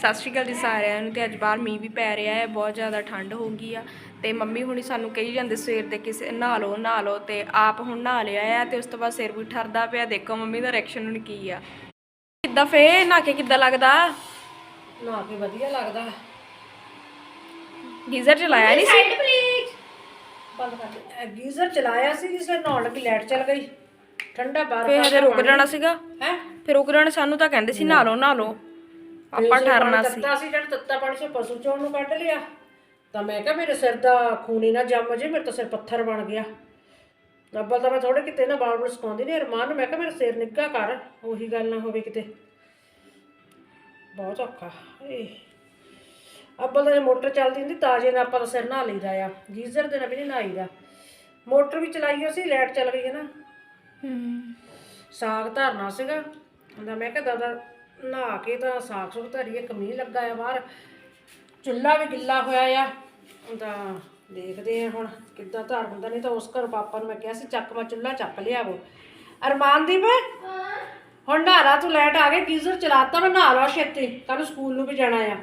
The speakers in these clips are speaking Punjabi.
ਸਤਿ ਸ਼੍ਰੀ ਅਕਾਲ ਜੀ ਸਾਰਿਆਂ ਨੂੰ ਤੇ ਅੱਜ ਬਾਹਰ ਮੀਂਹ ਵੀ ਪੈ ਰਿਹਾ ਹੈ ਬਹੁਤ ਜ਼ਿਆਦਾ ਠੰਡ ਹੋ ਗਈ ਆ ਤੇ ਮੰਮੀ ਹੁਣੀ ਸਾਨੂੰ ਕਹੀ ਜਾਂਦੇ ਸਵੇਰ ਦੇ ਕਿਸੇ ਨਹਾ ਲਓ ਨਹਾ ਲਓ ਤੇ ਆਪ ਹੁਣ ਨਹਾ ਲਿਆ ਆ ਤੇ ਉਸ ਤੋਂ ਬਾਅਦ ਸਿਰ ਵੀ ਠਰਦਾ ਪਿਆ ਦੇਖੋ ਮੰਮੀ ਦਾ ਰਿਐਕਸ਼ਨ ਹੁਣ ਕੀ ਆ। ਕਿੱਦਾਂ ਫੇ ਨਹਾ ਕੇ ਕਿੱਦਾਂ ਲੱਗਦਾ? ਨਹਾ ਕੇ ਵਧੀਆ ਲੱਗਦਾ। ਗੀਜ਼ਰ ਚਲਾਇਆ ਨਹੀਂ ਸੀ? ਬੰਦ ਕਰ ਦੇ। ਗੀਜ਼ਰ ਚਲਾਇਆ ਸੀ ਜਿਸ ਨਹਾਉਣ ਲੱਗੀ ਲਾਈਟ ਚਲ ਗਈ। ਠੰਡਾ ਬਾਰ ਫੇ ਹਜੇ ਰੁਕ ਜਾਣਾ ਸੀਗਾ। ਹੈ? ਫਿਰ ਰੁਕ ਜਾਣਾ ਸਾਨੂੰ ਤਾਂ ਕਹਿੰਦੇ ਸੀ ਨਹਾ ਲਓ ਨਹਾ ਲਓ। ਆਪਾਂ ਠਰਨਾ ਸੀ ਤੱਤਾ ਸੀ। ਜਦ ਤੱਤਾ ਪਾਣੀ ਸੇ ਪਸ਼ੂ ਚੋਣ ਨੂੰ ਕੱਢ ਲਿਆ। ਤਾਂ ਮੈਂ ਕਿਹਾ ਮੇਰੇ ਸਿਰ ਦਾ ਖੂਨੀ ਨਾ ਜੰਮ ਜੇ ਮੇਰੇ ਤਾਂ ਸਿਰ ਪੱਥਰ ਬਣ ਗਿਆ। ਅੱਬਲ ਤਾਂ ਮੈਂ ਥੋੜੇ ਕਿਤੇ ਨਾ ਬਾਲ ਬੁਲ ਸਕਾਉਂਦੀ ਨਹੀਂ ਅਰਮਾਨ ਨੂੰ ਮੈਂ ਕਿਹਾ ਮੇਰਾ ਸਿਰ ਨਿੱਘਾ ਕਰ ਉਹੀ ਗੱਲ ਨਾ ਹੋਵੇ ਕਿਤੇ। ਬਹੁਤ ਔਖਾ ਏ ਅੱਬਲ ਤਾਂ ਜੇ ਮੋਟਰ ਚੱਲਦੀ ਹੁੰਦੀ ਤਾਜੇ ਨਾਲ ਆਪਾਂ ਤਾਂ ਸਿਰ ਨਹਾ ਲਈਦਾ ਆ। ਗੀਜ਼ਰ ਦੇ ਨਾਲ ਵੀ ਨਹੀਂ ਨਹਾਈਦਾ। ਮੋਟਰ ਵੀ ਚਲਾਈ ਹੋਈ ਸੀ ਲਾਈਟ ਚੱਲ ਗਈ ਹੈ ਨਾ। ਹੂੰ। ਸਾਗ ਧਰਨਾ ਸੀਗਾ। ਹੁੰਦਾ ਮੈਂ ਕਿਹਾ ਦਾਦਾ ਨਹਾ ਕੇ ਤਾਂ ਸਾਗ ਸੁਗ ਧਰੀਏ ਕਮੀ ਲੱਗਾ ਆ ਬਾਹਰ। ਚੁੱਲ੍ਹਾ ਵੀ ਗਿੱਲਾ ਹੋਇਆ ਆ। ਤਾਂ ਦੇਖਦੇ ਆ ਹੁਣ ਕਿੱਦਾਂ ਧਰ ਹੁੰਦਾ ਨਹੀਂ ਤਾਂ ਉਸ ਘਰ ਪਾਪਾ ਨੂੰ ਮੈਂ ਕਿਹਾ ਸੀ ਚੱਕ ਮੈਂ ਚੁੱਲ੍ਹਾ ਚੱਕ ਲਿਆਵੋ ਅਰਮਾਨਦੀਪ ਹੁਣ ਨਹਾਰਾ ਤੂੰ ਲੈਟ ਆ ਗਏ ਗੀਜ਼ਰ ਚਲਾਤਾ ਮੈਂ ਨਹਾ ਲਾ ਛੇਤੀ ਕੱਲ ਸਕੂਲ ਨੂੰ ਵੀ ਜਾਣਾ ਆ।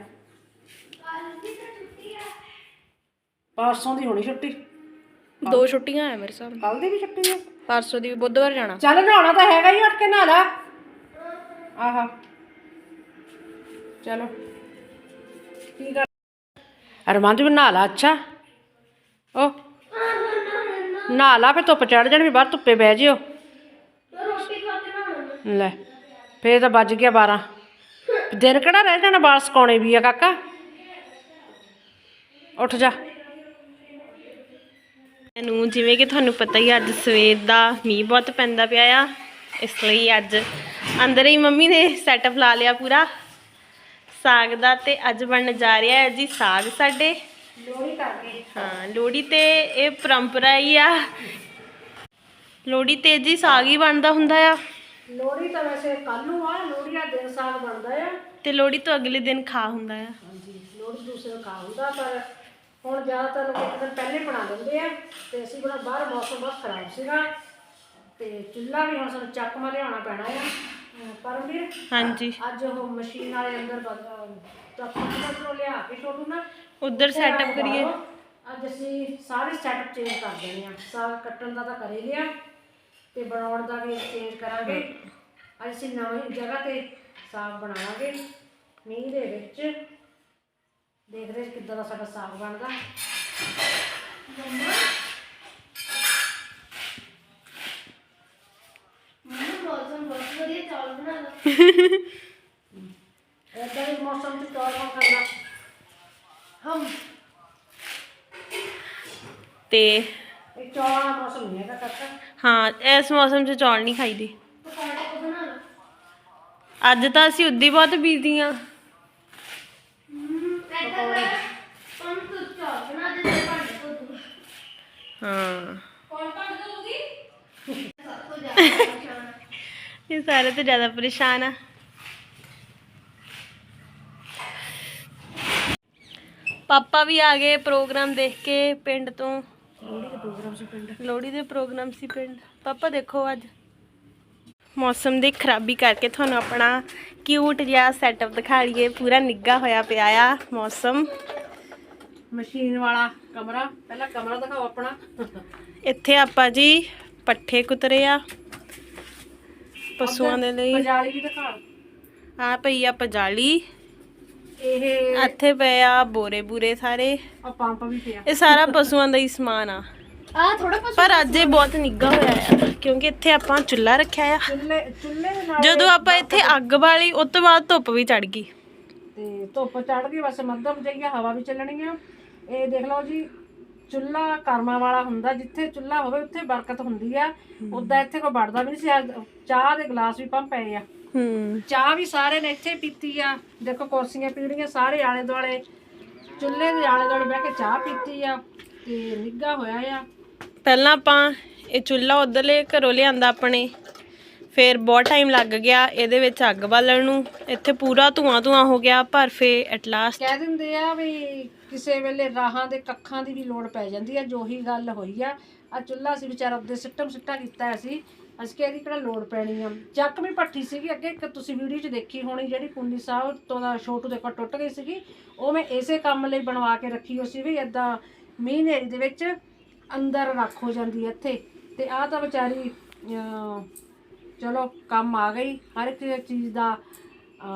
ਪਰਸੋਂ ਦੀ ਹੋਣੀ ਛੁੱਟੀ। ਦੋ ਛੁੱਟੀਆਂ ਆ ਮੇਰੇ ਨਾਲ। ਕੱਲ ਦੀ ਵੀ ਛੁੱਟੀ ਆ। ਪਰਸੋਂ ਦੀ ਵੀ ਬੁੱਧਵਾਰ ਜਾਣਾ। ਚੱਲ ਨਹਾਉਣਾ ਤਾਂ ਹੈਗਾ ਹੀ ਉੱਠ ਕੇ ਨਹਾ ਲਾ। ਆਹਾ। ਚਲੋ। ਕੀ ਕਰ ਅਰਮਾਨ ਜੀ ਨਹਾ ਲਾ, ਅੱਛਾ। ਓ। ਨਹਾ ਲਾ ਫੇ ਧੁੱਪ ਚੜ ਜਾਣੀ ਵੀ ਬਾਹਰ ਧੁੱਪੇ ਬਹਿ ਜਿਓ। ਲੈ, ਫੇਰ ਤਾਂ ਵੱਜ ਗਿਆ 12 ਦਿਨ ਕਿਹੜਾ ਰਹਿ ਜਾਣਾ ਬਾਲ ਸਕਾਉਣੇ ਵੀ ਆ, ਕਾਕਾ? ਉੱਠ ਜਾ। ਨੂੰ ਜਿਵੇਂ ਕਿ ਤੁਹਾਨੂੰ ਪਤਾ ਹੀ ਅੱਜ ਸਵੇਰ ਦਾ ਮੀਂਹ ਬਹੁਤ ਪੈਂਦਾ ਪਿਆ ਆ। ਇਸ ਲਈ ਅੱਜ ਅੰਦਰ ਹੀ ਮੰਮੀ ਨੇ ਸੈਟਅਪ ਲਾ ਲਿਆ ਪੂਰਾ। ਸਾਗ ਦਾ ਤੇ ਅੱਜ ਬਣਨ ਜਾ ਰਿਹਾ ਹੈ ਜੀ ਸਾਗ ਸਾਡੇ। ਲੋੜੀ ਕਰਕੇ। ਹਾਂ ਲੋਹੜੀ ਤੇ ਇਹ ਪਰੰਪਰਾ ਹੀ ਆ। ਲੋਹੜੀ ਤੇ ਜੀ ਸਾਗ ਹੀ ਬਣਦਾ ਹੁੰਦਾ ਆ। ਲੋੜੀ ਤਾਂ ਵੈਸੇ ਕੱਲ ਨੂੰ ਆ ਲੋੜੀ ਦਾ ਦਿਨ ਸਾਗ ਬਣਦਾ ਆ। ਤੇ ਲੋਹੜੀ ਤੋਂ ਅਗਲੇ ਦਿਨ ਖਾ ਹੁੰਦਾ ਆ। ਹਾਂਜੀ ਲੋੜ ਦੂਸਰੇ ਖਾ ਹੁੰਦਾ ਪਰ ਹੁਣ ਜ਼ਿਆਦਾਤਰ ਲੋਕ ਇੱਕ ਦਿਨ ਪਹਿਲੇ ਬਣਾ ਲੈਂਦੇ ਆ ਤੇ ਅਸੀਂ ਬੜਾ ਬਾਹਰ ਮੌਸਮ ਬਹੁਤ ਖਰਾਬ ਸੀਗਾ। ਤੇ ਚੁੱਲ੍ਹਾ ਵੀ ਹੁਣ ਸਾਨੂੰ ਚੱਕ ਮਾ ਲਿਆਉਣਾ ਪੈਣਾ ਆ। ਅਹ ਪਰਮਵੀਰ ਹਾਂਜੀ। ਅੱਜ ਉਹ ਮਸ਼ੀਨ ਵਾਲੇ ਅੰਦਰ ਤਾਂ ਕੰਪਿਊਟਰ ਲਿਆ ਕੇ ਛੋਟੂ ਨਾ ਉਧਰ ਸੈਟਅਪ ਕਰੀਏ। ਅੱਜ ਅਸੀਂ ਸਾਰੇ ਸੈਟਅਪ ਚੇਂਜ ਕਰ ਦੇਣੇ ਆ। ਸਾਗ ਕੱਟਣ ਦਾ ਤਾਂ ਕਰੇ ਲਿਆ ਤੇ ਬਣਾਉਣ ਦਾ ਵੀ ਚੇਂਜ ਕਰਾਂਗੇ। ਅੱਜ ਅਸੀਂ ਨਵੀਂ ਜਗ੍ਹਾ ਤੇ ਸਾਗ ਬਣਾਵਾਂਗੇ ਮੀਂਹ ਦੇ ਵਿੱਚ। ਦੇਖਦੇ ਹਾਂ ਕਿੱਦਾਂ ਦਾ ਸਾਡਾ ਸਾਗ ਬਣਦਾ। ਏਦਾਂ ਦੇ ਮੌਸਮ 'ਚ ਚੌਲ ਕੌਣ ਖਾਂਦਾ ਹਮ। ਤੇ ਇਹ ਚੌਲਾਂ ਦਾ ਮੌਸਮ ਨਹੀਂ ਹੈਗਾ ਕਾਕਾ ਹਾਂ ਇਸ ਮੌਸਮ 'ਚ ਚੌਲ ਨਹੀਂ ਖਾਈਦੇ। ਅੱਜ ਤਾਂ ਅਸੀਂ ਉੱਦੀ ਬਹੁਤ ਬੀਜ਼ੀ ਆ ਹਾਂ। ਇਹ ਸਾਰੇ ਤੋਂ ਜ਼ਿਆਦਾ ਪਰੇਸ਼ਾਨ ਆ। ਪਾਪਾ ਵੀ ਆ ਗਏ ਪ੍ਰੋਗਰਾਮ ਦੇਖ ਕੇ ਪਿੰਡ ਤੋਂ। ਲੋਹੜੀ ਦੇ ਪ੍ਰੋਗਰਾਮ ਸੀ ਪਿੰਡ। ਲੋਹੜੀ ਦੇ ਪ੍ਰੋਗਰਾਮ ਸੀ ਪਿੰਡ। ਪਾਪਾ ਦੇਖੋ ਅੱਜ। ਮੌਸਮ ਦੀ ਖਰਾਬੀ ਕਰਕੇ ਤੁਹਾਨੂੰ ਆਪਣਾ ਕਿਊਟ ਜਿਹਾ ਸੈਟਅਪ ਦਿਖਾ ਲਈਏ। ਪੂਰਾ ਨਿੱਗਾ ਹੋਇਆ ਪਿਆ ਆ ਮੌਸਮ। ਮਸ਼ੀਨ ਵਾਲਾ ਕਮਰਾ। ਪਹਿਲਾਂ ਕਮਰਾ ਦਿਖਾਓ ਆਪਣਾ। ਇੱਥੇ ਆਪਾਂ ਜੀ ਪੱਠੇ ਕੁਤਰੇ ਆ। ਪਸ਼ੂਆਂ ਦੇ ਲਈ। ਪਜਾਲੀ ਵੀ ਦਿਖਾ। ਆ ਪਈ ਆ ਪਜਾਲੀ। ਇਹ ਇੱਥੇ ਪਏ ਆ ਬੋਰੇ ਬੂਰੇ ਸਾਰੇ। ਆ ਪੰਪ ਵੀ ਪਿਆ। ਇਹ ਸਾਰਾ ਪਸ਼ੂਆਂ ਦਾ ਹੀ ਸਮਾਨ ਆ। ਆ ਥੋੜਾ ਪਰ ਅੱਜ ਇਹ ਬਹੁਤ ਨਿੱਗਾ ਹੋਇਆ ਆ ਕਿਉਂਕਿ ਇੱਥੇ ਆਪਾਂ ਚੁੱਲ੍ਹਾ ਰੱਖਿਆ ਆ। ਚੁੱਲ੍ਹੇ ਚੁੱਲ੍ਹੇ ਦੇ ਨਾਲ ਜਦੋਂ ਆਪਾਂ ਇੱਥੇ ਅੱਗ ਬਾਲੀ ਉਸ ਤੋਂ ਬਾਅਦ ਧੁੱਪ ਵੀ ਚੜ ਗਈ। ਤੇ ਧੁੱਪ ਚੜ ਗਈ ਬਸ ਮੱਧਮ ਜਿਹੀ ਹਵਾ ਵੀ ਚੱਲਣੀ ਆ। ਇਹ ਦੇਖ ਲਓ ਜੀ ਚੁੱਲ੍ਹਾ ਕਰਮਾਂ ਵਾਲਾ ਹੁੰਦਾ ਜਿੱਥੇ ਚੁੱਲ੍ਹਾ ਹੋਵੇ ਉੱਥੇ ਬਰਕਤ ਹੁੰਦੀ ਆ। ਉਦਾਂ ਇੱਥੇ ਕੋਈ ਵੜਦਾ ਵੀ ਨਹੀਂ ਸੀ ਚਾਹ ਦੇ ਗਲਾਸ ਵੀ ਪੰਪ ਪਏ ਆ। ਹੂੰ। ਚਾਹ ਵੀ ਸਾਰੇ ਨੇ ਇੱਥੇ ਪੀਤੀ ਆ। ਦੇਖੋ ਕੁਰਸੀਆਂ ਪੀੜੀਆਂ ਸਾਰੇ ਆਲੇ ਦੁਆਲੇ ਚੁੱਲ੍ਹੇ ਦੇ ਆਲੇ ਦੁਆਲੇ ਬਹਿ ਕੇ ਚਾਹ ਪੀਤੀ ਆ ਤੇ ਨਿੱਘਾ ਹੋਇਆ ਆ। ਪਹਿਲਾਂ ਆਪਾਂ ਇਹ ਚੁੱਲ੍ਹਾ ਉਧਰਲੇ ਘਰੋਂ ਲਿਆਂਦਾ ਆਪਣੇ। ਫਿਰ ਬਹੁਤ ਟਾਈਮ ਲੱਗ ਗਿਆ ਇਹਦੇ ਵਿੱਚ ਅੱਗ ਬਾਲਣ ਨੂੰ। ਇੱਥੇ ਪੂਰਾ ਧੂਆਂ ਧੂਆਂ ਹੋ ਗਿਆ, ਪਰ ਫੇ ਐਟ ਲਾਸਟ ਕਹਿ ਦਿੰਦੇ ਆ ਵੀ ਕਿਸੇ ਵੇਲੇ ਰਾਹਾਂ ਦੇ ਕੱਖਾਂ ਦੀ ਵੀ ਲੋੜ ਪੈ ਜਾਂਦੀ ਆ, ਜੋ ਹੀ ਗੱਲ ਹੋਈ ਆ। ਆ ਚੁੱਲ੍ਹਾ ਸੀ ਵਿਚਾਰਾ, ਉਹਦੇ ਸਿੱਟਮ ਸਿੱਟਾ ਕੀਤਾ ਸੀ। ਅਸੀਂ ਕਿਹਾ ਇਹਦੀ ਕਿਹੜਾ ਲੋੜ ਪੈਣੀ ਆ? ਚੱਕਵੀਂ ਪੱਠੀ ਸੀਗੀ ਅੱਗੇ, ਇੱਕ ਤੁਸੀਂ ਵੀਡੀਓ 'ਚ ਦੇਖੀ ਹੋਣੀ ਜਿਹੜੀ ਪੁੰਨੀ ਸਾਹਿਬ ਤੋਂ ਦਾ ਛੋਟੂ ਦੇ ਕੋਲ ਟੁੱਟ ਗਈ ਸੀਗੀ। ਉਹ ਮੈਂ ਇਸੇ ਕੰਮ ਲਈ ਬਣਵਾ ਕੇ ਰੱਖੀ ਹੋਈ ਸੀ ਵੀ ਇਦਾਂ ਮੀਂਹ ਹਨੇਰੀ ਦੇ ਵਿੱਚ ਅੰਦਰ ਰੱਖ ਹੋ ਜਾਂਦੀ ਇੱਥੇ। ਤੇ ਆਹ ਤਾਂ ਵਿਚਾਰੀ ਚਲੋ ਕੰਮ ਆ ਗਈ। ਹਰ ਇੱਕ ਚੀਜ਼ ਦਾ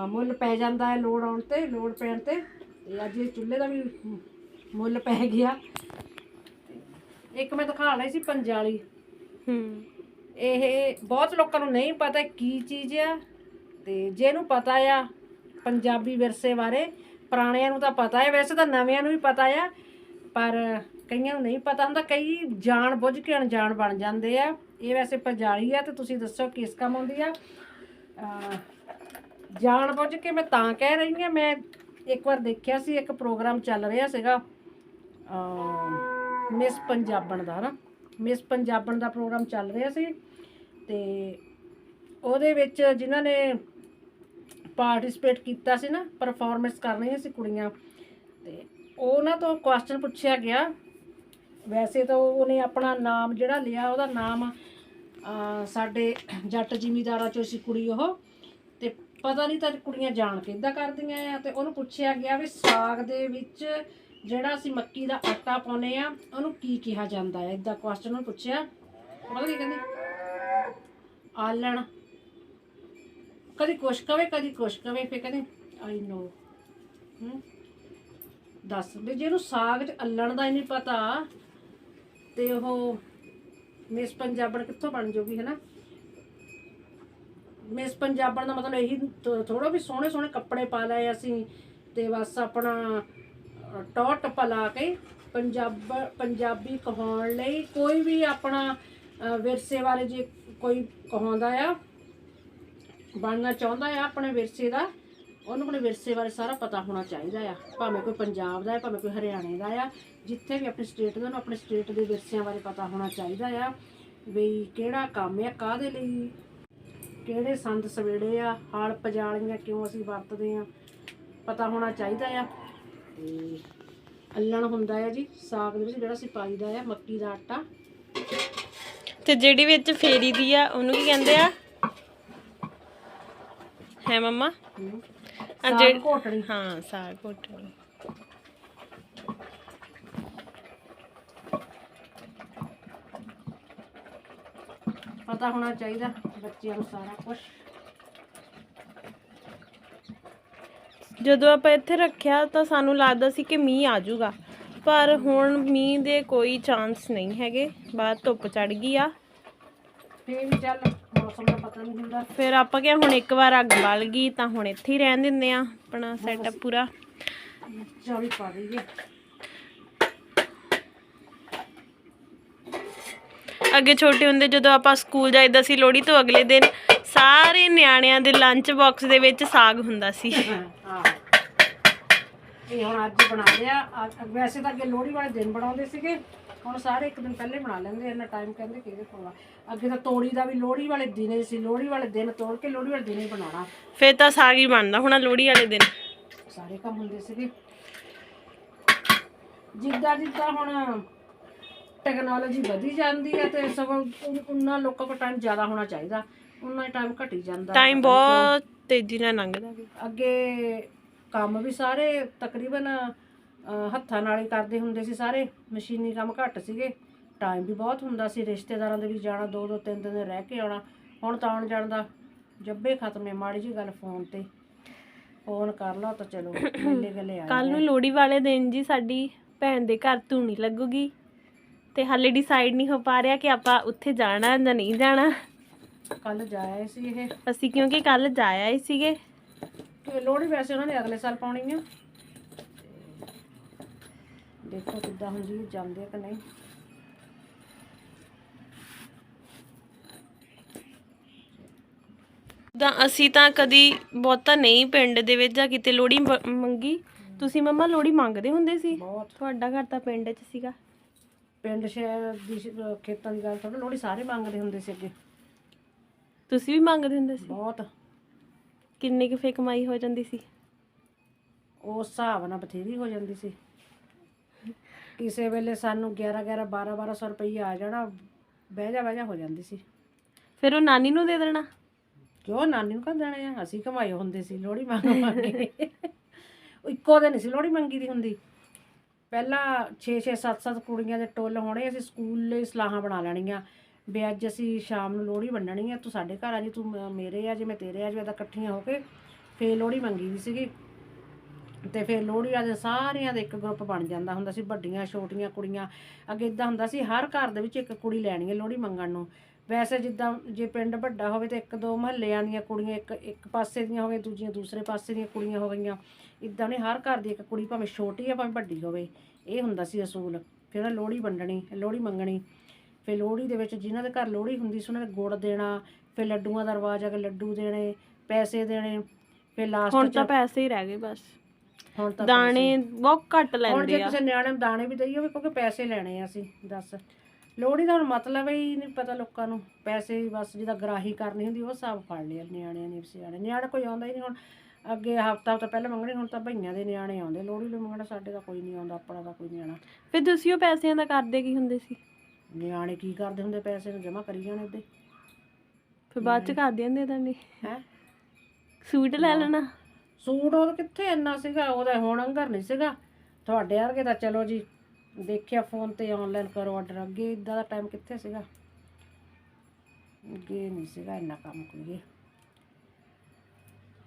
ਮੁੱਲ ਪੈ ਜਾਂਦਾ ਹੈ ਲੋੜ ਆਉਣ ਤੇ ਲੋੜ ਪੈਣ ਤੇ। ਤੇ ਅੱਜ ਇਹ ਚੁੱਲ੍ਹੇ ਦਾ ਵੀ ਮੁੱਲ ਪੈ ਗਿਆ। ਇੱਕ ਮੈਂ ਦਿਖਾ ਲਈ ਸੀ ਪੰਜਾਲੀ ਹੂੰ। ਇਹ ਬਹੁਤ ਲੋਕਾਂ ਨੂੰ ਨਹੀਂ ਪਤਾ ਕੀ ਚੀਜ਼ ਆ ਤੇ ਜਿਹਨੂੰ ਪਤਾ ਆ ਪੰਜਾਬੀ ਵਿਰਸੇ ਬਾਰੇ ਪੁਰਾਣਿਆਂ ਨੂੰ ਤਾਂ ਪਤਾ ਹੈ ਵੈਸੇ ਤਾਂ ਨਵਿਆਂ ਨੂੰ ਵੀ ਪਤਾ ਆ ਪਰ ਕਈਆਂ ਨੂੰ ਨਹੀਂ ਪਤਾ ਹੁੰਦਾ ਕਈ ਜਾਣ ਬੁੱਝ ਕੇ ਅਣਜਾਣ ਬਣ ਜਾਂਦੇ ਆ। ਇਹ ਵੈਸੇ ਪੰਜਾਲੀ ਆ ਤੇ ਤੁਸੀਂ ਦੱਸੋ ਕਿਸ ਕੰਮ ਆਉਂਦੀ ਆ। ਜਾਣ ਬੁੱਝ ਕੇ ਮੈਂ ਤਾਂ ਕਹਿ ਰਹੀ ਹਾਂ, ਮੈਂ ਇੱਕ ਵਾਰ ਦੇਖਿਆ ਸੀ, ਇੱਕ ਪ੍ਰੋਗਰਾਮ ਚੱਲ ਰਿਹਾ ਸੀਗਾ। ਮਿਸ ਪੰਜਾਬਣ ਦਾ ਨਾ ਮਿਸ ਪੰਜਾਬਣ ਦਾ ਪ੍ਰੋਗਰਾਮ ਚੱਲ ਰਿਹਾ ਸੀ ਤੇ ਉਹਦੇ ਵਿੱਚ ਜਿਨ੍ਹਾਂ ਨੇ ਪਾਰਟਿਸਿਪੇਟ ਕੀਤਾ ਸੀ ਨਾ ਪਰਫਾਰਮੈਂਸ ਕਰ ਰਹੀਆਂ ਸੀ ਕੁੜੀਆਂ, ਤੇ ਉਹਨਾਂ ਤੋਂ ਕੁਐਸਚਨ ਪੁੱਛਿਆ ਗਿਆ। ਵੈਸੇ ਤਾਂ ਉਹਨੇ ਆਪਣਾ ਨਾਮ ਜਿਹੜਾ ਲਿਆ, ਉਹਦਾ ਨਾਮ ਸਾਡੇ ਜੱਟ ਜ਼ਿਮੀਦਾਰਾਂ ਚੋਂ ਸੀ ਕੁੜੀ ਉਹ, ਤੇ ਪਤਾ ਨਹੀਂ ਤਾਂ ਕੁੜੀਆਂ ਜਾਣ ਕੇ ਇਦਾਂ ਕਰਦੀਆਂ ਆ, ਤੇ ਉਹਨੂੰ ਪੁੱਛਿਆ ਗਿਆ ਵੀ ਸਾਗ ਦੇ ਵਿੱਚ ਜਿਹੜਾ ਅਸੀਂ ਮੱਕੀ ਦਾ ਆਟਾ ਪਾਉਨੇ ਆ, ਉਹਨੂੰ ਕੀ ਕਿਹਾ ਜਾਂਦਾ ਹੈ ਇਦਾਂ ਕੁਐਸਚਨ ਉਹਨੂੰ ਪੁੱਛਿਆ। ਪਤਾ ਕੀ ਕਹਿੰਦੀ? ਆਲਣ। ਕਦੀ ਕੁਛ ਕਵੇ, ਕਦੀ ਕੁਛ ਕਵੇ ਫੇ ਕਹਿੰਦੇ ਆਈ ਨੋ ਹੂੰ? ਦੱਸ। ਵੀ ਜਿਹਨੂੰ ਸਾਗ ਚ ਅੱਲਣ ਦਾ ਹੀ ਨਹੀਂ ਪਤਾ, ਤੇ ਉਹ ਮਿਸ ਪੰਜਾਬਣ ਕਿੱਥੋਂ ਬਣ ਜੂਗੀ ਹੈ ਨਾ ਮਿਸ ਪੰਜਾਬਣ ਦਾ ਮਤਲਬ ਇਹੀ ਥੋੜਾ ਵੀ ਸੋਹਣੇ ਸੋਹਣੇ ਕੱਪੜੇ ਪਾ ਲਏ ਅਸੀਂ ਤੇ ਬਸ ਆਪਣਾ ਅ, ਟੌਰ ਟੱਪਾ ਲਾ ਕੇ ਪੰਜਾਬ ਪੰਜਾਬੀ ਕਹਾਉਣ ਲਈ ਕੋਈ ਵੀ ਆਪਣਾ ਵਿਰਸੇ ਬਾਰੇ ਜੇ ਕੋਈ ਕਹਾਉਂਦਾ ਆ ਬਣਨਾ ਚਾਹੁੰਦਾ ਆ ਆਪਣੇ ਵਿਰਸੇ ਦਾ ਉਹਨੂੰ ਆਪਣੇ ਵਿਰਸੇ ਬਾਰੇ ਸਾਰਾ ਪਤਾ ਹੋਣਾ ਚਾਹੀਦਾ ਆ। ਭਾਵੇਂ ਕੋਈ ਪੰਜਾਬ ਦਾ ਹੈ ਭਾਵੇਂ ਕੋਈ ਹਰਿਆਣੇ ਦਾ ਆ। ਜਿੱਥੇ ਵੀ ਆਪਣੀ ਸਟੇਟ ਦਾ ਉਹਨੂੰ ਆਪਣੇ ਸਟੇਟ ਦੇ ਵਿਰਸਿਆਂ ਬਾਰੇ ਪਤਾ ਹੋਣਾ ਚਾਹੀਦਾ ਆ ਵੀ ਕਿਹੜਾ ਕੰਮ ਆ ਕਾਹਦੇ ਲਈ ਕਿਹੜੇ ਸੰਦ ਸਵੇੜੇ ਆ ਹਾਲ ਪਜਾਲੀਆਂ ਕਿਉਂ ਅਸੀਂ ਵਰਤਦੇ ਆ ਪਤਾ ਹੋਣਾ ਚਾਹੀਦਾ ਆ। ਤੇ ਅੱਲਣ ਹੁੰਦਾ ਆ ਜੀ ਸਾਗ ਦੇ ਵਿੱਚ ਜਿਹੜਾ ਅਸੀਂ ਪਾਈਦਾ ਆ ਮੱਕੀ ਦਾ ਆਟਾ। ਤੇ ਜਿਹੜੀ ਵਿੱਚ ਫੇਰੀ ਦੀ ਆ ਉਹਨੂੰ ਕੀ ਕਹਿੰਦੇ ਆ? ਹੈ ਮੰਮਾ। ਆ ਸਾਗ ਜਿਹੜੀ ਘੋਟਣੀ ਹਾਂ ਸਾਗ ਘੋਟਣੀ ਪਤਾ ਹੋਣਾ ਚਾਹੀਦਾ ਬੱਚਿਆਂ ਨੂੰ ਸਾਰਾ ਕੁਝ ਜਦੋਂ ਆਪਾਂ ਇੱਥੇ ਰੱਖਿਆ ਤਾਂ ਸਾਨੂੰ ਲੱਗਦਾ ਸੀ ਕਿ ਮੀਂਹ ਆ ਜਾਊਗਾ ਪਰ ਹੁਣ ਮੀਂਹ ਦੇ ਕੋਈ ਚਾਂਸ ਨਹੀਂ ਹੈਗੇ। ਬਾਹਰ ਧੁੱਪ ਚੜ ਗਈ ਆ। ਫੇਰ ਵੀ ਚੱਲ ਮੌਸਮ ਦਾ ਪਤਾ ਨਹੀਂ ਹੁੰਦਾ। ਫਿਰ ਆਪਾਂ ਕਿਹਾ ਹੁਣ ਇੱਕ ਵਾਰ ਅੱਗ ਬਲ ਗਈ ਤਾਂ ਹੁਣ ਇੱਥੇ ਹੀ ਰਹਿਣ ਦਿੰਦੇ ਆ ਆਪਣਾ ਸੈਟਅਪ ਪੂਰਾ। ਮਿਰਚਾਂ ਵੀ ਪਾ ਦਈਏ। ਅੱਗੇ ਛੋਟੇ ਹੁੰਦੇ ਜਦੋਂ ਆਪਾਂ ਸਕੂਲ ਜਾਈਦਾ ਸੀ ਲੋਹੜੀ ਤੋਂ ਅਗਲੇ ਦਿਨ ਸਾਰੇ ਨਿਆਣਿਆਂ ਦੇ ਲੰਚ ਬਾਕਸ ਦੇ ਵਿੱਚ ਸਾਗ ਹੁੰਦਾ ਸੀ। ਆਹੋ ਇਹ ਹੁਣ ਅੱਜ ਬਣਾ ਲਿਆ। ਵੈਸੇ ਤਾਂ ਅੱਗੇ ਲੋਹੜੀ ਵਾਲੇ ਦਿਨ ਬਣਾਉਂਦੇ ਸੀਗੇ। ਹੁਣ ਸਾਰੇ ਇੱਕ ਦਿਨ ਪਹਿਲੇ ਬਣਾ ਲੈਂਦੇ ਇੰਨਾ ਟਾਈਮ ਕਹਿੰਦੇ ਕਿਹਦੇ ਕੋਲ ਆ। ਅੱਗੇ ਤਾਂ ਤੋੜੀ ਦਾ ਵੀ ਲੋਹੜੀ ਵਾਲੇ ਦਿਨੇ ਸੀ ਲੋਹੜੀ ਵਾਲੇ ਦਿਨ ਤੋੜ ਕੇ ਲੋਹੜੀ ਵਾਲੇ ਦਿਨੇ ਬਣਾਉਣਾ। ਫਿਰ ਤਾਂ ਸਾਗ ਹੀ ਬਣਦਾ ਹੋਣਾ ਲੋਹੜੀ ਵਾਲੇ ਦਿਨ। ਸਾਰੇ ਕੰਮ ਹੁੰਦੇ ਸੀਗੇ। ਜਿੱਦਾਂ ਜਿੱਦਾਂ ਹੁਣ ਟੈਕਨੋਲੋਜੀ ਵਧੀ ਜਾਂਦੀ ਹੈ ਤੇ ਸਗੋਂ ਉਨਾ ਲੋਕਾਂ ਕੋਲ ਟਾਈਮ ਜ਼ਿਆਦਾ ਹੋਣਾ ਚਾਹੀਦਾ। ਉਨਾ ਟਾਈਮ ਘਟੀ ਜਾਂਦਾ। ਟਾਈਮ ਬਹੁਤ ਤੇਜ਼ੀ ਨਾਲ ਲੰਘਦਾ ਅੱਗੇ ਕੰਮ ਵੀ ਸਾਰੇ ਤਕਰੀਬਨ ਹੱਥਾਂ ਨਾਲ ਹੀ ਕਰਦੇ ਹੁੰਦੇ ਸੀ ਸਾਰੇ। ਮਸ਼ੀਨੀ ਕੰਮ ਘੱਟ ਸੀਗੇ। ਟਾਈਮ ਵੀ ਬਹੁਤ ਹੁੰਦਾ ਸੀ। ਰਿਸ਼ਤੇਦਾਰਾਂ ਦੇ ਵੀ ਜਾਣਾ ਦੋ ਦੋ ਤਿੰਨ ਦਿਨ ਰਹਿ ਕੇ ਆਉਣਾ। ਹੁਣ ਤਾਂ ਆਉਣ ਜਾਣ ਦਾ ਜੱਬੇ ਖਤਮ ਹੈ ਮਾੜੀ ਜੀ ਗੱਲ ਫੋਨ ਤੇ। ਫੋਨ ਕਰ ਲਾ ਤਾਂ ਚਲੋ ਮੇਲੇ ਗਲੇ ਆ ਕੱਲ ਨੂੰ ਲੋਹੜੀ ਵਾਲੇ ਦਿਨ ਜੀ ਸਾਡੀ ਭੈਣ ਦੇ ਘਰ ਧੂਣੀ ਲੱਗੂਗੀ। ਤੇ ਹਾਲੇ ਡਿਸਾਈਡ ਨਹੀਂ ਹੋ ਪਾ ਰਿਹਾ ਕਿ ਆਪਾਂ ਉੱਥੇ ਜਾਣਾ ਜਾਂ ਨਹੀਂ ਜਾਣਾ। ਕੱਲ ਜਾਇਆ ਸੀ ਇਹ। ਅਸੀਂ ਕਿਉਂਕਿ ਕੱਲ ਜਾਇਆ ਹੀ ਸੀਗੇ। ਕਿ ਲੋਹੜੀ ਵੈਸੇ ਉਹਨਾਂ ਨੇ ਅਗਲੇ ਸਾਲ ਪਾਉਣੀ ਆ। ਦੇਖੋ ਕਿੱਦਾਂ ਹੁੰਦੀ ਹੈ ਜਾਂਦੇ ਆ ਕਿ ਨਹੀਂ। ਤਾਂ ਅਸੀਂ ਤਾਂ ਕਦੀ ਬਹੁਤਾ ਨਹੀਂ ਪਿੰਡ ਦੇ ਵਿੱਚ ਜਾਂ ਕਿਤੇ ਲੋਹੜੀ ਮ- ਮੰਗੀ। ਤੁਸੀਂ ਮੰਮਾ ਲੋਹੜੀ ਮੰਗਦੇ ਹੁੰਦੇ ਸੀ? ਬਹੁਤ। ਤੁਹਾਡਾ ਘਰ ਤਾਂ ਪਿੰਡ 'ਚ ਸੀਗਾ। ਪਿੰਡ ਸ਼ਹਿਰ ਦੀ ਸ਼- ਅਹ ਖੇਤਾਂ ਦੀ ਗੱਲ ਥੋੜਾ ਲੋਹੜੀ ਸਾਰੇ ਮੰਗਦੇ ਹੁੰਦੇ ਸੀ ਅੱਗੇ ਤੁਸੀਂ ਵੀ ਮੰਗਦੇ ਹੁੰਦੇ ਸੀ? ਬਹੁਤ। ਕਿੰਨੀ ਕੁ ਫੇ ਕਮਾਈ ਹੋ ਜਾਂਦੀ ਸੀ? ਉਸ ਹਿਸਾਬ ਨਾਲ ਬਥੇਰੀ ਹੋ ਜਾਂਦੀ ਸੀ। ਕਿਸੇ ਵੇਲੇ ਸਾਨੂੰ 11 11 12 1200 ਰੁਪਈਆ ਆ ਜਾਣਾ ਬਹਿ ਜਾ ਬਹਿ ਜਾ ਹੋ ਜਾਂਦੀ ਸੀ। ਫਿਰ ਉਹ ਨਾਨੀ ਨੂੰ ਦੇ ਦੇਣਾ? ਕਿਉਂ ਨਾਨੀ ਨੂੰ ਕਹ ਦੇਣੇ ਆ? ਅਸੀਂ ਕਮਾਏ ਹੁੰਦੇ ਸੀ ਲੋਹੜੀ ਮੰਗ ਮੰਗ ਕੇ। ਇੱਕੋ ਦਿਨ ਸੀ ਲੋਹੜੀ ਮੰਗੀ ਦੀ ਹੁੰਦੀ। ਪਹਿਲਾਂ 6 6 7 7 ਕੁੜੀਆਂ ਦੇ ਟੁੱਲ ਹੋਣੇ ਅਸੀਂ ਸਕੂਲੇ ਸਲਾਹਾਂ ਬਣਾ ਲੈਣੀਆਂ। ਵੀ ਅੱਜ ਅਸੀਂ ਸ਼ਾਮ ਨੂੰ ਲੋਹੜੀ ਵੰਡਣੀ ਆ ਤੂੰ ਸਾਡੇ ਘਰ ਆ ਜੀ ਤੂੰ ਮੇਰੇ ਆ ਜੀ ਮੈਂ ਤੇਰੇ ਆ ਜੀ ਏਦਾਂ ਇਕੱਠੀਆਂ ਹੋ ਕੇ ਫੇਰ ਲੋਹੜੀ ਮੰਗੀ ਦੀ ਸੀਗੀ। ਤੇ ਫਿਰ ਲੋਹੜੀ ਵਾਲੇ ਸਾਰਿਆਂ ਦਾ ਇੱਕ ਗਰੁੱਪ ਬਣ ਜਾਂਦਾ ਹੁੰਦਾ ਸੀ ਵੱਡੀਆਂ ਛੋਟੀਆਂ ਕੁੜੀਆਂ। ਅੱਗੇ ਇਦਾਂ ਹੁੰਦਾ ਸੀ ਹਰ ਘਰ ਦੇ ਵਿੱਚ ਇੱਕ ਕੁੜੀ ਲੈਣੀ ਹੈ ਲੋਹੜੀ ਮੰਗਣ ਨੂੰ। ਵੈਸੇ ਜਿੱਦਾਂ ਜੇ ਪਿੰਡ ਵੱਡਾ ਹੋਵੇ ਤੇ ਇੱਕ ਦੋ ਮਹੱਲਿਆਂ ਦੀਆਂ ਕੁੜੀਆਂ ਇੱਕ ਇੱਕ ਪਾਸੇ ਦੀਆਂ ਹੋਵੇ ਦੂਜੀਆਂ ਦੂਸਰੇ ਪਾਸੇ ਦੀਆਂ ਕੁੜੀਆਂ ਹੋ ਗਈਆਂ। ਇਦਾਂ ਨੇ ਹਰ ਘਰ ਦੀ ਇੱਕ ਕੁੜੀ ਭਾਵੇਂ ਛੋਟੀ ਆ ਭਾਵੇਂ ਵੱਡੀ ਹੋਵੇ ਇਹ ਹੁੰਦਾ ਸੀ ਅਸੂਲ। ਫਿਰ ਉਹਨਾਂ ਲੋਹੜੀ ਵੰਡਣੀ ਲੋਹੜੀ ਮੰਗਣੀ। ਫਿਰ ਲੋਹੜੀ ਦੇ ਵਿੱਚ ਜਿਨ੍ਹਾਂ ਦੇ ਘਰ ਲੋਹੜੀ ਹੁੰਦੀ ਸੀ ਉਹਨਾਂ ਨੇ ਗੁੜ ਦੇਣਾ ਫਿਰ ਲੱਡੂਆਂ ਦਾ ਰਿਵਾਜ ਆ ਕੇ ਲੱਡੂ ਦੇਣੇ ਪੈਸੇ ਦੇਣੇ ਫਿਰ ਲਾਸਟ ਹੁਣ ਤਾਂ ਪੈਸੇ ਹੀ ਰਹਿ ਗਏ ਬਸ। ਹੁਣ ਤਾਂ ਦਾਣੇ ਬਹੁਤ ਘੱਟ ਹੁਣ ਲੈਂਦੇ ਜੇ ਆ। ਕਿਸੇ ਨਿਆਣੇ ਨੂੰ ਦਾਣੇ ਵੀ ਦਈਏ ਵੀ ਕਿਉਂਕਿ ਪੈਸੇ ਲੈਣੇ ਆ ਅਸੀਂ ਦੱਸ। ਲੋਹੜੀ ਦਾ ਹੁਣ ਮਤਲਬ ਹੀ ਨਹੀਂ ਪਤਾ ਲੋਕਾਂ ਨੂੰ। ਪੈਸੇ ਹੀ ਬਸ ਜਿਹਦਾ ਗਰਾਹੀ ਕਰਨੀ ਹੁੰਦੀ ਉਹ ਹਿਸਾਬ ਫੜ ਲਿਆ ਨਿਆਣਿਆਂ ਨੇ ਸਿਆਣੇ। ਨਿਆਣਾ ਕੋਈ ਆਉਂਦਾ ਹੀ ਨਹੀਂ ਹੁਣ। ਅੱਗੇ ਹਫਤਾ ਹਫਤਾ ਪਹਿਲਾਂ ਮੰਗਣੀ ਹੁਣ ਤਾਂ ਭਈਆਂ ਦੇ ਨਿਆਣੇ ਆਉਂਦੇ। ਲੋਹੜੀ ਲਈ ਮੰਗਣਾ ਸਾਡੇ ਦਾ ਕੋਈ ਨਹੀਂ ਆਉਂਦਾ ਆਪਣਾ ਦਾ ਕੋਈ ਨਿਆਣਾ। ਫਿਰ ਤੁਸੀਂ ਉਹ ਪੈਸਿਆਂ ਦਾ ਕਰਦੇ ਕੀ ਹੁੰਦੇ ਸੀ? ਨਿਆਣੇ ਕੀ ਕਰਦੇ ਹੁੰਦੇ ਪੈਸੇ ਨੂੰ ਜਮਾ ਕਰੀ ਜਾਣੇ ਉਹਦੇ ਫਿਰ ਬਾਅਦ ਚ ਕਰ ਦਿੰਦੇ ਤੁਹਾਡੇ। ਹੈ? ਸੂਟ ਲੈ ਲੈਣਾ। ਸੂਟ ਉਹ ਕਿੱਥੇ ਇੰਨਾ ਸੀਗਾ? ਉਹਦਾ ਹੁਣ ਅੰਗਰ ਨਹੀਂ ਸੀਗਾ। ਤੁਹਾਡੇ ਵਰਗੇ ਤਾਂ ਚਲੋ ਜੀ ਦੇਖਿਆ ਫੋਨ ਤੇ ਆਨਲਾਈਨ ਕਰੋ ਆਰਡਰ ਅੱਗੇ ਇਦਾਂ ਦਾ ਟਾਈਮ ਕਿੱਥੇ ਸੀਗਾ? ਅੱਗੇ ਨਹੀਂ ਸੀਗਾ ਇੰਨਾ ਕੰਮ ਕੋਈ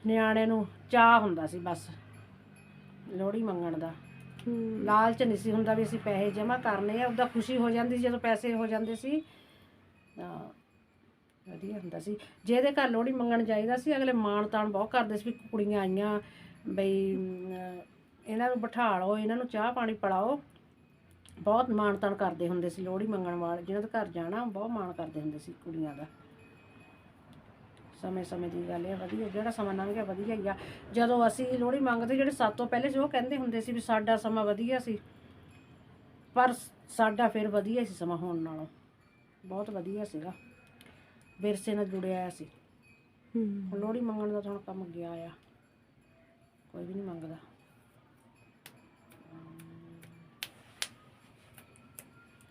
ਨਿਆਣੇ ਨੂੰ ਚਾਹ ਹੁੰਦਾ ਸੀ ਬਸ ਲੋਹੜੀ ਮੰਗਣ ਦਾ। ਲਾਲਚ ਨਹੀਂ ਸੀ ਹੁੰਦਾ ਵੀ ਅਸੀਂ ਪੈਸੇ ਜਮ੍ਹਾਂ ਕਰਨੇ ਆ ਉਹਦਾ ਖੁਸ਼ੀ ਹੋ ਜਾਂਦੀ ਜਦੋਂ ਪੈਸੇ ਹੋ ਜਾਂਦੇ ਸੀ। ਤਾਂ ਵਧੀਆ ਹੁੰਦਾ ਸੀ। ਜਿਹਦੇ ਘਰ ਲੋਹੜੀ ਮੰਗਣ ਜਾਈਦਾ ਸੀ, ਅਗਲੇ ਮਾਣ ਤਾਣ ਬਹੁਤ ਕਰਦੇ ਸੀ ਵੀ ਕੁੜੀਆਂ ਆਈਆਂ, ਬਈ ਇਹਨਾਂ ਨੂੰ ਬਿਠਾ ਲਓ ਇਹਨਾਂ ਨੂੰ ਚਾਹ ਪਾਣੀ ਪਿਲਾਓ। ਬਹੁਤ ਮਾਣ ਤਾਣ ਕਰਦੇ ਹੁੰਦੇ ਸੀ ਲੋਹੜੀ ਮੰਗਣ ਵਾਲੇ, ਜਿਹਨਾਂ ਦੇ ਘਰ ਜਾਣਾ, ਬਹੁਤ ਮਾਣ ਕਰਦੇ ਹੁੰਦੇ ਸੀ ਕੁੜੀਆਂ ਦਾ। ਸਮੇਂ ਸਮੇਂ ਦੀ ਗੱਲ ਹੈ ਵਧੀਆ, ਜਿਹੜਾ ਸਮਾਂ ਲੰਘ ਗਿਆ ਵਧੀਆ ਹੀ ਆ। ਜਦੋਂ ਅਸੀਂ ਲੋਹੜੀ ਮੰਗਦੇ, ਜਿਹੜੇ ਸਾਡੇ ਤੋਂ ਪਹਿਲੇ ਸੀ, ਉਹ ਕਹਿੰਦੇ ਹੁੰਦੇ ਸੀ ਵੀ ਸਾਡਾ ਸਮਾਂ ਵਧੀਆ ਸੀ। ਪਰ ਸਾਡਾ ਫਿਰ ਵਧੀਆ ਸੀ ਸਮਾਂ ਹੋਣ ਨਾਲੋਂ। ਬਹੁਤ ਵਧੀਆ ਸੀਗਾ। ਵਿਰਸੇ ਨਾਲ ਜੁੜਿਆ ਆ ਸੀ। ਹੂੰ। ਹੁਣ ਲੋਹੜੀ ਮੰਗਣ ਦਾ ਤਾਂ ਹੁਣ ਕੰਮ ਗਿਆ ਆ। ਕੋਈ ਵੀ ਨਹੀਂ ਮੰਗਦਾ।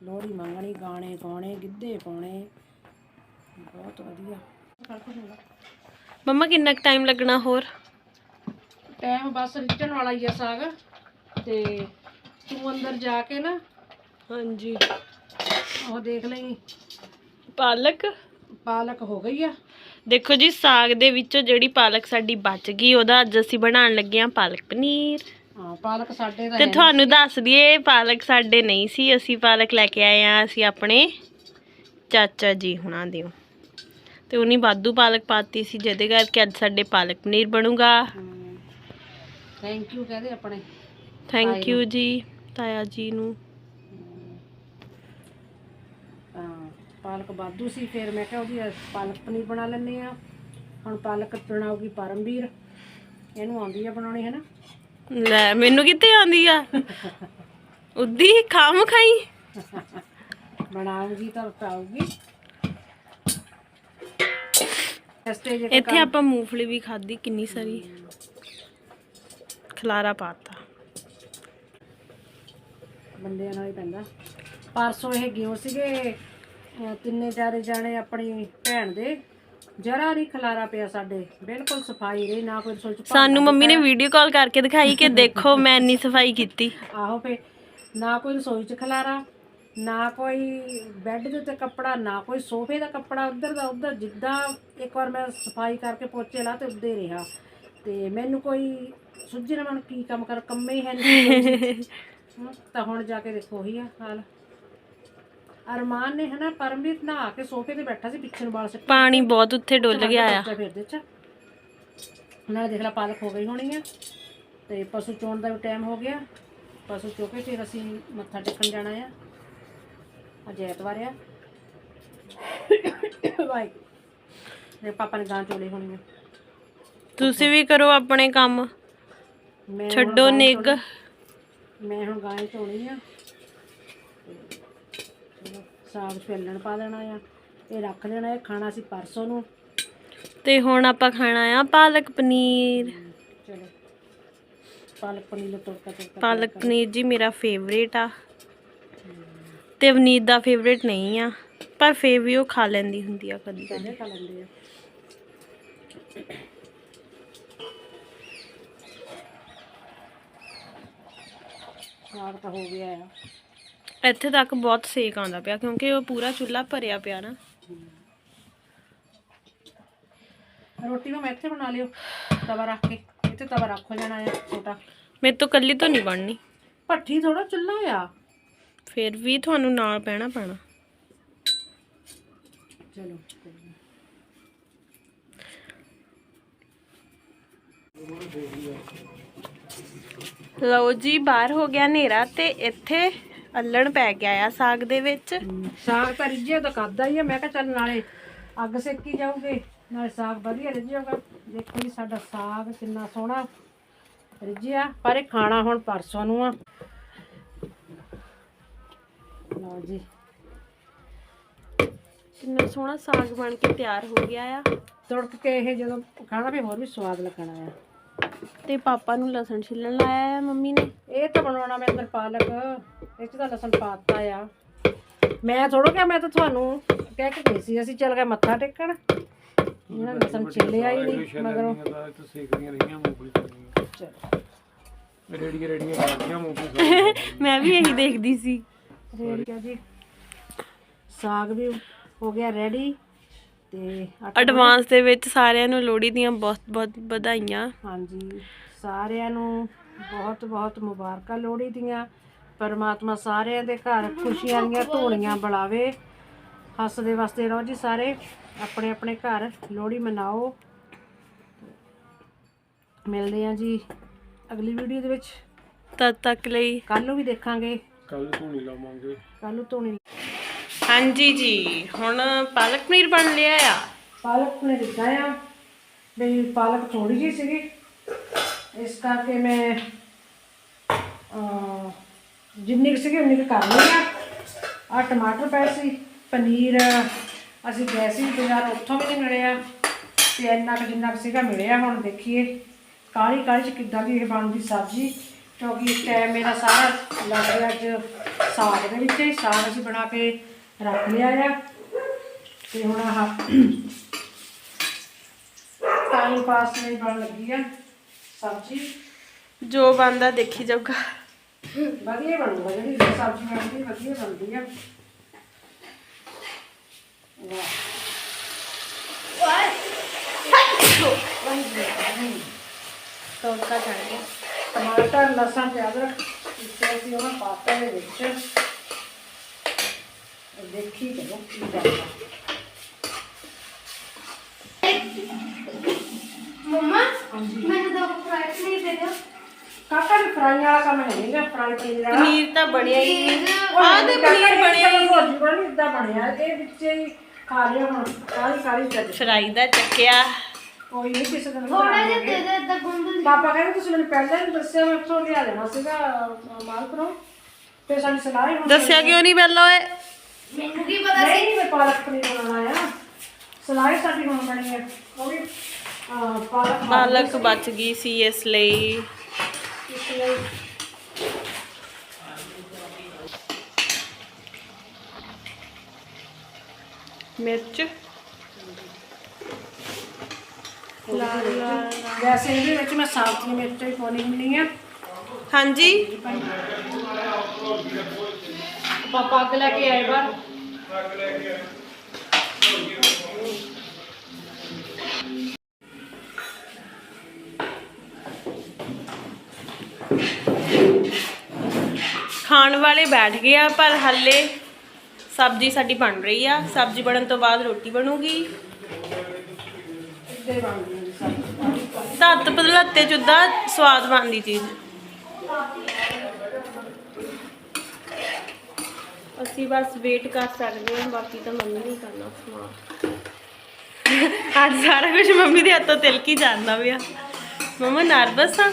ਲੋਹੜੀ ਮੰਗਣੀ ਗਾਣੇ ਗਾਉਣੇ ਗਿੱਧੇ ਪਾਉਣੇ ਬਹੁਤ ਵਧੀਆ। ਮੰਮਾ ਕਿੰਨਾ ਟਾਈਮ ਲੱਗਣਾ ਹੋਰ? ਟਾਈਮ ਬਸ ਰਿੱਝਣ ਵਾਲਾ ਹੀ ਆ ਸਾਗ। ਤੇ ਤੂੰ ਅੰਦਰ ਜਾ ਕੇ ਨਾ ਹਾਂਜੀ। ਉਹ ਦੇਖ ਲਈ। ਪਾਲਕ? ਪਾਲਕ ਹੋ ਗਈ ਆ। ਦੇਖੋ ਜੀ ਸਾਗ ਦੇ ਵਿੱਚੋਂ ਜਿਹੜੀ ਪਾਲਕ ਸਾਡੀ ਬਚ ਗਈ ਉਹਦਾ ਅੱਜ ਅਸੀਂ ਬਣਾਉਣ ਲੱਗੇ ਹਾਂ ਪਾਲਕ ਪਨੀਰ। ਹਾਂ ਪਾਲਕ ਸਾਡੇ ਦਾ ਤੇ ਹੈ ਤੁਹਾਨੂੰ ਦੱਸ ਦਈਏ ਪਾਲਕ ਸਾਡੇ ਨਹੀਂ ਸੀ। ਅਸੀਂ ਪਾਲਕ ਲੈ ਕੇ ਆਏ ਆ ਅਸੀਂ ਆਪਣੇ ਚਾਚਾ ਜੀ ਹੁਣਾਂ ਦੇ ਤੇ ਉਹਨੀ ਬਾਦੂ ਪਾਲਕ ਪਾਤੀ ਸੀ ਜਿਹਦੇ ਕਰਕੇ ਅੱਜ ਸਾਡੇ ਪਾਲਕ ਪਨੀਰ ਬਣੂਗਾ। ਥੈਂਕ ਯੂ ਕਹਦੇ ਆਪਣੇ ਥੈਂਕ ਯੂ ਜੀ ਤਾਇਆ ਜੀ ਨੂੰ। ਪਾਲਕ ਬਾਦੂ ਸੀ ਫਿਰ ਮੈਂ ਕਿਹਾ ਉਹਦੀ ਪਾਲਕ ਪਨੀਰ ਬਣਾ ਲੈਂਦੇ ਆ ਹੁਣ ਪਾਲਕ ਬਣਾਉਗੀ ਪਰਮਵੀਰ ਇਹਨੂੰ ਆਉਂਦੀ ਆ ਬਣਾਉਣੀ ਹੈ ਨਾ ਲੈ ਮੈਨੂੰ ਕਿੱਥੇ ਆਉਂਦੀ ਆ? ਉਦੀ ਖਾਮ ਖਾਈ। ਬਣਾਉਂਗੀ ਤਾਂ ਪਾਉਗੀ ਸਟੇਜ ਇੱਥੇ ਆਪਾਂ ਮੂੰਗਫਲੀ ਵੀ ਖਾਧੀ ਕਿੰਨੀ ਸਾਰੀ। ਖਲਾਰਾ ਪਾਤਾ। ਬੰਦਿਆਂ ਨਾਲ ਹੀ ਪੈਂਦਾ। ਪਰਸੋਂ ਇਹ ਗਿਓ ਸੀਗੇ ਤਿੰਨੇ ਚਾਰੇ ਜਾਣੇ ਆਪਣੀ ਭੈਣ ਦੇ ਜਰਾ ਨਹੀਂ ਖਲਾਰਾ ਪਿਆ ਸਾਡੇ। ਬਿਲਕੁਲ ਸਫ਼ਾਈ ਰਹੀ ਨਾ ਕੋਈ ਰਸੋਈ ਚ ਭਾਂਡਾ ਸਾਨੂੰ ਮੰਮੀ ਨੇ ਵੀਡੀਓ ਕਾਲ ਕਰਕੇ ਦਿਖਾਈ ਕਿ ਦੇਖੋ ਮੈਂ ਇੰਨੀ ਸਫ਼ਾਈ ਕੀਤੀ। ਆਹੋ ਫੇ ਨਾ ਕੋਈ ਰਸੋਈ ਚ ਖਲਾਰਾ ਨਾ ਕੋਈ ਬੈੱਡ ਦੇ ਉੱਤੇ ਕੱਪੜਾ ਨਾ ਕੋਈ ਸੋਫੇ ਦਾ ਕੱਪੜਾ ਉੱਧਰ ਦਾ ਉੱਧਰ ਜਿੱਦਾਂ ਇੱਕ ਵਾਰ ਮੈਂ ਸਫ਼ਾਈ ਕਰਕੇ ਪੋਚੇ ਲਾ ਤੇ ਉੱਦੇ ਰਿਹਾ। ਤੇ ਮੈਨੂੰ ਕੋਈ ਸੁੱਝੀ ਨਾ ਮਨ ਕੀ ਕੰਮ ਕਰ ਕੰਮੇ ਹੀ ਹੈ ਨਹੀਂ ਤਾਂ ਹੁਣ ਜਾ ਕੇ ਦੇਖੋ ਉਹੀ ਆ ਹਾਲ। ਅਰਮਾਨ ਨੇ ਹਨਾ ਪਰਮਵੀਰ ਨਹਾ ਕੇ ਸੋਫੇ ਤੇ ਬੈਠਾ ਸੀ ਪਿੱਛੇ ਨੂੰ ਵਾਲ ਸਿੱਟ ਪਾਣੀ ਬਹੁਤ ਉੱਥੇ ਡੁੱਲ ਗਿਆ ਆ। ਚ। ਨਾਲ ਦੇਖ ਲਾ ਪਾਲਕ ਹੋ ਗਈ ਹੋਣੀ ਆ। ਤੇ ਪਸ਼ੂ ਚੋਣ ਦਾ ਵੀ ਟਾਈਮ ਹੋ ਗਿਆ। ਪਸ਼ੂ ਚੋ ਕੇ ਫਿਰ ਅਸੀਂ ਮੱਥਾ ਟੇਕਣ ਜਾਣਾ ਆ। ਅੱਜ ਐਤਵਾਰ ਆ। ਬਾਈ ਨੇ ਪਾਪਾ ਨੇ ਗਾਂ ਚੋਲੇ ਹੋਣੀ ਆ। ਤੁਸੀਂ ਵੀ ਕਰੋ ਆਪਣੇ ਕੰਮ। ਮੈਂ ਹੁਣ ਛੱਡੋ ਗਾਂ ਨਿੱਗ ਚੋਣੀ- ਮੈਂ ਹੁਣ ਗਾਂ ਹੀ ਚੋਣੀ ਆ। ਤੇ ਸਾਗ ਛੇਲਣ ਪਾ ਦੇਣਾ ਆ ਇਹ ਰੱਖ ਦੇਣਾ ਇਹ ਖਾਣਾ ਸੀ ਪਰਸੋਂ ਨੂੰ। ਤੇ ਹੁਣ ਆਪਾਂ ਖਾਣਾ ਆ ਪਾਲਕ ਪਨੀਰ। ਚਲੋ। ਪਾਲਕ ਪਨੀਰ ਦਾ ਤੜਕਾ ਤੜਕਾ ਪਾਲਕ ਪਨੀਰ ਜੀ ਮੇਰਾ ਫੇਵਰੇਟ ਆ। ਤੇ ਵਨੀਤ ਦਾ ਫੇਵਰੇਟ ਨਹੀਂ ਆ ਪਰ ਫੇਰ ਵੀ ਉਹ ਖਾ ਲੈਂਦੀ ਹੁੰਦੀ ਆ ਕਦੀ ਕਦੀ। ਖਾ ਲੈਂਦੇ ਆ। ਸਾਗ ਤਾਂ ਹੋ ਗਿਆ ਆ। ਇੱਥੇ ਤੱਕ ਬਹੁਤ ਸੇਕ ਆਉਂਦਾ ਪਿਆ ਕਿਉਂਕਿ ਉਹ ਪੂਰਾ ਚੁੱਲ੍ਹਾ ਭਰਿਆ ਪਿਆ ਨਾ। ਰੋਟੀ ਨੂੰ ਮੈਂ ਇੱਥੇ ਬਣਾ ਲਿਓ ਤਵਾ ਰੱਖ ਕੇ। ਇੱਥੇ ਤਵਾ ਰੱਖ ਹੋ ਜਾਣਾ ਆ ਛੋਟਾ। ਮੇਰੇ ਤੋਂ ਕੱਲੀ ਤੋਂ ਨਹੀਂ ਬਣਨੀ। ਭੱਠੀ ਥੋੜਾ ਚੁੱਲ੍ਹਾ ਆ। ਫੇਰ ਵੀ ਤੁਹਾਨੂੰ ਨਾਲ ਪੈਣਾ ਪੈਣਾ। ਚਲੋ ਲਓ ਜੀ ਬਾਹਰ ਹੋ ਗਿਆ ਹਨੇਰਾ ਤੇ ਇੱਥੇ ਅੱਲਣ ਪੈ ਗਿਆ ਆ ਸਾਗ ਦੇ ਵਿੱਚ। ਸਾਗ ਤਾਂ ਰਿੱਝਿਆ ਤਾਂ ਕਰਦਾ ਹੀ ਆ ਮੈਂ ਕਿਹਾ ਚੱਲ ਨਾਲੇ ਅੱਗ ਸੇਕੀ ਜਾਊਗੇ ਨਾਲੇ ਸਾਗ ਵਧੀਆ ਰਿੱਝਿਆਗਾ ਦੇਖੋ ਜੀ ਸਾਡਾ ਸਾਗ ਕਿੰਨਾ ਸੋਹਣਾ ਰਿੱਝਿਆ ਪਰ ਇਹ ਖਾਣਾ ਹੁਣ ਪਰਸੋਂ ਨੂੰ ਆ। ਲਓ ਜੀ। ਕਿੰਨਾ ਸੋਹਣਾ ਸਾਗ ਬਣ ਕੇ ਤਿਆਰ ਹੋ ਗਿਆ ਆ। ਤੜਕ ਕੇ ਇਹ ਜਦੋਂ ਖਾਣਾ ਵੀ ਹੋਰ ਵੀ ਸਵਾਦ ਲੱਗਣਾ ਆ। ਤੇ ਪਾਪਾ ਨੂੰ ਲਸਣ ਛਿੱਲਣ ਲਾਇਆ ਆ ਮੰਮੀ ਨੇ। ਇਹ ਤਾਂ ਬਣਾਉਣਾ ਮੈਂ ਅੰਦਰ ਪਾਲਕ ਇਹ ਚ ਤਾਂ ਲਸਣ ਪਾਤਾ ਆ। ਮੈਂ ਥੋੜਾ ਕਿਹਾ ਮੈਂ ਤਾਂ ਤੁਹਾਨੂੰ ਕਹਿ ਕੇ ਗਈ ਸੀ ਅਸੀਂ ਚੱਲ ਗਏ ਮੱਥਾ ਟੇਕਣ। ਇਹਨਾਂ ਨੇ ਲਸਣ ਛਿੱਲਿਆ ਹੀ ਨਹੀਂ ਮਗਰੋਂ। ਤਾਂ ਸੇਕਦੀਆਂ ਰਹੀਆਂ ਮੂੰਗਫਲੀ ਖਾਣੀਆਂ ਚਲੋ। ਰੇੜੀਆਂ ਰੇੜੀਆਂ ਖਾਣੀਆਂ ਮੂੰਗਫਲੀ ਮੈਂ ਵੀ ਇਹੀ ਦੇਖਦੀ ਸੀ। ਰੇੜੀਆ ਜੀ। ਸਾਗ ਵੀ ਹੋ ਗਿਆ ਰੈਡੀ ਤੇ ਐਡਵਾਂਸ ਦੇ ਵਿੱਚ ਸਾਰਿਆਂ ਨੂੰ ਲੋਹੜੀ ਦੀਆਂ ਬਹੁਤ ਬਹੁਤ ਵਧਾਈਆਂ। ਹਾਂਜੀ ਸਾਰਿਆਂ ਨੂੰ ਬਹੁਤ ਬਹੁਤ ਮੁਬਾਰਕਾਂ ਲੋਹੜੀ ਦੀਆਂ। ਪਰਮਾਤਮਾ ਸਾਰਿਆਂ ਦੇ ਘਰ ਖੁਸ਼ੀਆਂ ਦੀਆਂ ਧੂਣੀਆਂ ਬੁਲਾਵੇ ਹੱਸਦੇ ਵਸਦੇ ਰਹੋ ਜੀ ਸਾਰੇ। ਆਪਣੇ ਆਪਣੇ ਘਰ ਲੋਹੜੀ ਮਨਾਓ। ਮਿਲਦੇ ਹਾਂ ਜੀ ਅਗਲੀ ਵੀਡੀਓ ਦੇ ਵਿੱਚ। ਤਦ ਤੱਕ ਲਈ ਕੱਲ ਨੂੰ ਵੀ ਦੇਖਾਂਗੇ। ਕੱਲ ਧੂਣੀ ਲਾਵਾਂਗੇ। ਕੱਲ ਨੂੰ ਧੂਣੀ ਹਾਂਜੀ ਜੀ, ਹੁਣ ਪਾਲਕ ਪਨੀਰ ਬਣ ਲਿਆ ਆ। ਪਾਲਕ ਨੇ ਦਿੱਤਾ ਆ ਵੀ ਪਾਲਕ ਥੋੜੀ ਜਿਹੀ ਸੀਗੀ। ਇਸ ਕਰਕੇ ਮੈਂ ਜਿੰਨੀ ਕੁ ਸੀਗੀ ਉਨੀ ਕੁ ਕਰ ਲਈ ਆ। ਆ ਟਮਾਟਰ ਪਏ ਸੀ, ਪਨੀਰ ਅਸੀਂ ਗਏ ਸੀ ਬਾਜ਼ਾਰ, ਉੱਥੋਂ ਵੀ ਨਹੀਂ ਮਿਲਿਆ ਤੇ ਇੰਨਾ ਕੁ ਜਿੰਨਾ ਕੁ ਸੀਗਾ ਮਿਲਿਆ ਹੁਣ ਦੇਖੀਏ। ਕਾਲੀ ਕਾਲੀ ਚ ਕਿੱਦਾਂ ਦੀ ਇਹ ਬਣਦੀ ਸਬਜ਼ੀ। ਕਿਉਂਕਿ ਟਾਈਮ ਮੇਰਾ ਸਾਰਾ ਲੱਗ ਗਿਆ ਅੱਜ ਸਾਗ ਦੇ ਵਿੱਚ ਹੀ, ਸਾਗ ਅਸੀਂ ਬਣਾ ਕੇ ਰੱਖ ਲਿਆ ਆ। ਤੇ ਹੁਣ ਆਹ ਟਾਈਮ ਪਾਸ ਨਹੀਂ ਬਣ ਲੱਗੀ ਆ ਸਬਜ਼ੀ। ਜੋ ਬਣਦਾ ਦੇਖੀ ਜਾਊਗਾ। ਵਧੀਆ ਬਣੂਗਾ ਜਿਹੜੀ ਸਬਜ਼ੀ ਬਣਦੀ ਵਧੀਆ ਬਣਦੀ ਆ। ਤੜਕਾ ਚੜ ਗਿਆ। ਟਮਾਟਰ ਲਸਣ ਤੇ ਅਦਰਕ ਇੱਥੇ ਅਸੀਂ ਉਹਨਾਂ ਪਾਤਾ ਦੇ ਵਿੱਚ ਦੇਖੀ ਚਲੋ ਕੀ ਕਰਦਾ। ਮੰਮਾ ਮੈਨੂੰ ਤਾਂ ਫਰਾਈਡ ਨਹੀਂ ਦੇ ਦਿਓ। ਕਾਕਾ ਵੀ ਫਰਾਈ ਵਾਲਾ ਕੰਮ ਹੈ ਨਹੀਂਗਾ ਫਰਾਈ ਪਨੀਰ ਵਾਲਾ। ਪਨੀਰ ਤਾਂ ਬਣਿਆ ਹੀ ਆਹ ਦੇ ਪਨੀਰ ਬਣਿਆ ਹੀ ਨਹੀਂ। ਬਣੀ ਇਦਾਂ ਬਣਿਆ ਇਹ ਵਿੱਚ ਹੀ ਖਾ ਲਿਆ ਹੁਣ ਕਾਲੀ ਕਾਲੀ ਚੱਜ ਫਰਾਈ ਦਾ ਚੱਕਿਆ। ਕੋਈ ਨਹੀਂ ਕਿਸੇ ਦਿਨ ਥੋੜਾ ਜਿਹਾ ਬਣਾਵਾਂਗੇ। ਦੇ ਦੇ ਅੱਧਾ ਗੁੰਦ ਪਾਪਾ ਕਹਿੰਦੇ ਤੁਸੀਂ ਮੈਨੂੰ ਪਹਿਲਾਂ ਹੀ ਦੱਸਿਆ ਮੈਂ ਉੱਥੋਂ ਲਿਆ ਦੇਣਾ ਸੀਗਾ ਫਿਰ ਸਾਡੀ ਸਲਾਹ ਹੀ ਦੱਸਿਆ ਕਿਉਂ ਨਹੀਂ ਪਹਿਲਾਂ ਓਏ? ਮੈਨੂੰ ਕੀ ਪਤਾ ਨਹੀਂ ਨਹੀਂ ਮੈਂ ਪਾਲਕ ਪਨੀਰ ਬਣਾਉਣਾ ਆ। ਸਲਾਹ ਹੀ ਸਾਡੀ ਹੁਣ ਬਣੀ ਹੈ ਉਹ ਵੀ ਅਹ, ਪਾਲਕ ਪਾਲਕ ਬਚ ਗਈ ਸੀ ਇਸ ਲਈ। ਇਸ ਲਈ। ਮਿਰਚ। ਲਾਲ ਲਾਲ ਵੈਸੇ ਇਹਦੇ ਵਿੱਚ ਮੈਂ ਸਾਬਤੀਆਂ ਮਿਰਚਾਂ ਹੀ ਪਾਉਣੀ ਹੁੰਦੀ ਆ। ਹਾਂਜੀ। ਪਾਪਾ ਅੱਗ ਲੈ ਕੇ ਆਏ ਬਾਹਰ। ਖਾਣ ਵਾਲੇ ਬੈਠ ਗਏ ਆ ਪਰ ਹੱਲੇ ਸਬਜ਼ੀ ਸਾਡੀ ਬਣ ਰਹੀ ਆ। ਸਬਜ਼ੀ ਬਣਨ ਤੋਂ ਬਾਅਦ ਰੋਟੀ ਬਣੂਗੀ। ਧੱਤ ਪਤਲੱਤੇ ਚ ਉਦਾਂ ਸਵਾਦ ਬਣਦੀ ਚੀਜ਼। ਅਸੀਂ ਬਸ ਵੇਟ ਕਰ ਸਕਦੇ ਹਾਂ ਬਾਕੀ ਤਾਂ ਮੰਮੀ ਨਹੀਂ ਕਰਨਾ ਸਮਾਨ। ਅੱਜ ਸਾਰਾ ਕੁਝ ਮੰਮੀ ਦੇ ਹੱਥੋਂ ਤਿਲਕ ਹੀ ਜਾਂਦਾ ਪਿਆ। ਮਮਾ ਨਰਵਸ ਆ?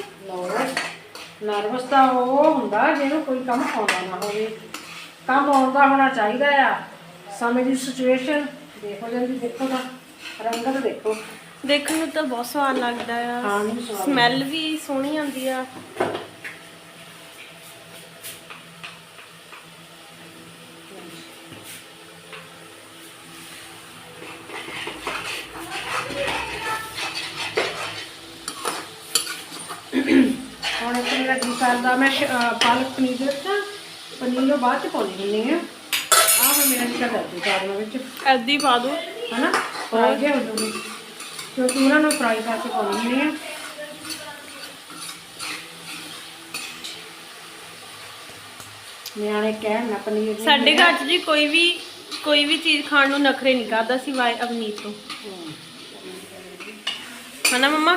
ਨਰਵਸ ਤਾਂ ਉਹ ਹੁੰਦਾ ਜਿਹਨੂੰ ਕੋਈ ਕੰਮ ਆਉਂਦਾ ਨਾ ਹੋਵੇ। ਕੰਮ ਆਉਂਦਾ ਹੋਣਾ ਚਾਹੀਦਾ ਆ। ਸਮੇਂ ਦੀ ਸਿਚੁਏਸ਼ਨ ਦੇਖੋ ਜਲਦੀ ਦੇਖੋ ਤਾਂ। ਰੰਗਤ ਦੇਖੋ। ਦੇਖਣ ਨੂੰ ਤਾਂ ਬਹੁਤ ਸਵਾਦ ਲੱਗਦਾ ਆ। ਸਮੈਲ ਵੀ ਸੋਹਣੀ ਆਉਂਦੀ ਆ। ਜੀ ਕਰਦਾ ਮੈਂ ਪਾਲਕ ਪਨੀਰ ਦੇ ਵਿੱਚ ਪਨੀਰ ਨੂੰ ਬਾਅਦ ਚ ਪਾਉਣੀ ਹੁੰਦੀ ਆ ਆਹ ਮੈਂ ਮੇਰਾ ਜੀ ਕਰਦਾ ਜੀ ਦਾਲਾਂ ਵਿੱਚ। ਐਦੀ ਪਾ ਦੋ। ਹਨਾ? ਫਰਾਈ ਜੇ ਹੋ ਜੂਗੀ। ਕਿਉਂਕਿ ਉਹਨਾਂ ਨੂੰ ਫਰਾਈ ਕਰਕੇ ਪਾਉਣੀ ਹੁੰਦੀ ਆ ਨਿਆਣੇ ਕਹਿਣ ਨਾ ਪਨੀਰ ਨਹੀਂ ਸਾਡੇ ਘਰ 'ਚ ਜੀ ਕੋਈ ਵੀ ਕੋਈ ਵੀ ਚੀਜ਼ ਖਾਣ ਨੂੰ ਨਖਰੇ ਨਹੀਂ ਕਰਦਾ ਸਿਵਾਏ ਅਵਨੀਤ ਤੋਂ। ਹਨਾ ਮੰਮਾ?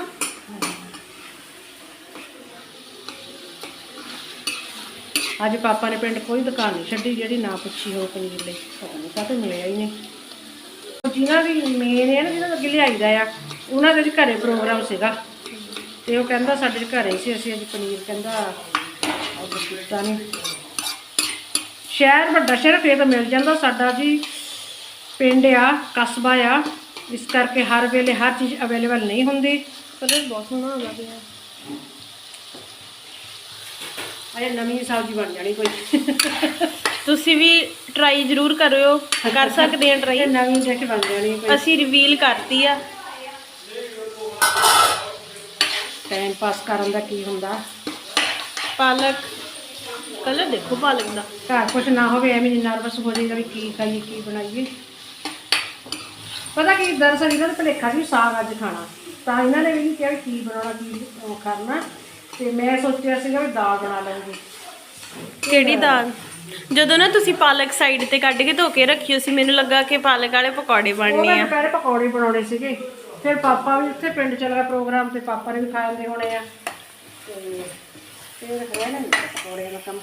ਅੱਜ ਪਾਪਾ ਨੇ ਪਿੰਡ ਕੋਈ ਦੁਕਾਨ ਨਹੀਂ ਛੱਡੀ ਜਿਹੜੀ ਨਾ ਪੁੱਛੀ ਹੋ ਪਨੀਰ ਲਈ। ਪਤਾ ਨਹੀਂ ਕਾਹਤੇ ਮਿਲਿਆ ਹੀ ਨਹੀਂ। ਜਿਹਨਾਂ ਦੀ ਮੇਨ ਹੈ ਨਾ ਜਿਹਨਾਂ ਦਾ ਅੱਗੇ ਲਿਆਈਦਾ ਆ, ਉਹਨਾਂ ਦੇ ਅੱਜ ਘਰੇ ਪ੍ਰੋਗਰਾਮ ਸੀਗਾ। ਤੇ ਉਹ ਕਹਿੰਦਾ ਸਾਡੇ ਘਰੇ ਸੀ, ਅਸੀਂ ਅੱਜ ਪਨੀਰ ਕਹਿੰਦਾ ਅੱਜ ਨਹੀਂ ਸ਼ਹਿਰ ਵੱਡਾ ਸ਼ਹਿਰ, ਫੇਰ ਤਾਂ ਮਿਲ ਜਾਂਦਾ। ਸਾਡਾ ਜੀ ਪਿੰਡ ਆ, ਕਸਬਾ ਆ, ਇਸ ਕਰਕੇ ਹਰ ਵੇਲੇ ਹਰ ਚੀਜ਼ ਅਵੇਲੇਬਲ ਨਹੀਂ ਹੁੰਦੀ। ਕਲਰ ਬਹੁਤ ਸੋਹਣਾ ਆਉਂਦਾ ਪਿਆ। ਅਜੇ ਨਵੀਂ ਸਬਜ਼ੀ ਬਣ ਜਾਣੀ ਕੋਈ। ਤੁਸੀਂ ਵੀ ਟਰਾਈ ਜ਼ਰੂਰ ਕਰਿਓ ਕਰ ਸਕਦੇ ਆ ਟਰਾਈ ਨਵੀਂ ਡਿਸ਼ ਬਣ ਜਾਣੀ ਕੋਈ। ਅਸੀਂ ਰਿਵੀਲ ਕਰਤੀ ਆ। ਟਾਈਮ ਪਾਸ ਕਰਨ ਦਾ ਕੀ ਹੁੰਦਾ? ਪਾਲਕ ਕਲਰ ਦੇਖੋ ਪਾਲਕ ਦਾ। ਘਰ ਕੁਝ ਨਾ ਹੋਵੇ ਐਵੇਂ ਨਰਵਸ ਹੋ ਜਾਈਦਾ ਵੀ ਕੀ ਖਾਈਏ ਕੀ ਬਣਾਈਏ। ਪਤਾ ਕੀ ਦਰਅਸਲ ਇਹਨਾਂ ਦਾ ਭਲੇਖਾ ਸੀ ਸਾਗ ਅੱਜ ਖਾਣਾ। ਤਾਂ ਇਹਨਾਂ ਨੇ ਵੀ ਨਹੀਂ ਕਿਹਾ ਕੀ ਬਣਾਉਣਾ ਕੀ ਕਰਨਾ। ਤੇ ਮੈਂ ਸੋਚਿਆ ਸੀਗਾ ਵੀ ਦਾਲ ਬਣਾ ਲਾਂਗੇ ਕਿਹੜੀ ਦਾਲ? ਜਦੋਂ ਨਾ ਤੁਸੀਂ ਪਾਲਕ ਸਾਈਡ ਤੇ ਕੱਢ ਕੇ ਧੋ ਕੇ ਰੱਖਿਓ ਸੀ ਮੈਨੂੰ ਲੱਗਾ ਕਿ ਪਾਲਕ ਵਾਲੇ ਪਕੌੜੇ ਉਹ ਬਣਨੇ ਮੈਂ ਆ। ਦੁਪਹਿਰੇ ਪਕੌੜੇ ਬਣਾਉਣੇ ਸੀਗੇ। ਫਿਰ ਪਾਪਾ ਵੀ ਉੱਥੇ ਪਿੰਡ ਚਲ ਗਿਆ ਪ੍ਰੋਗਰਾਮ ਤੇ ਪਾਪਾ ਨੇ ਵੀ ਖਾ ਲੈਂਦੇ ਹੋਣੇ ਆ। ਤੇ ਫਿਰ ਹੋਇਆ ਨਾ ਮੇਰਾ ਪਕੌੜਿਆਂ ਦਾ ਕੰਮ।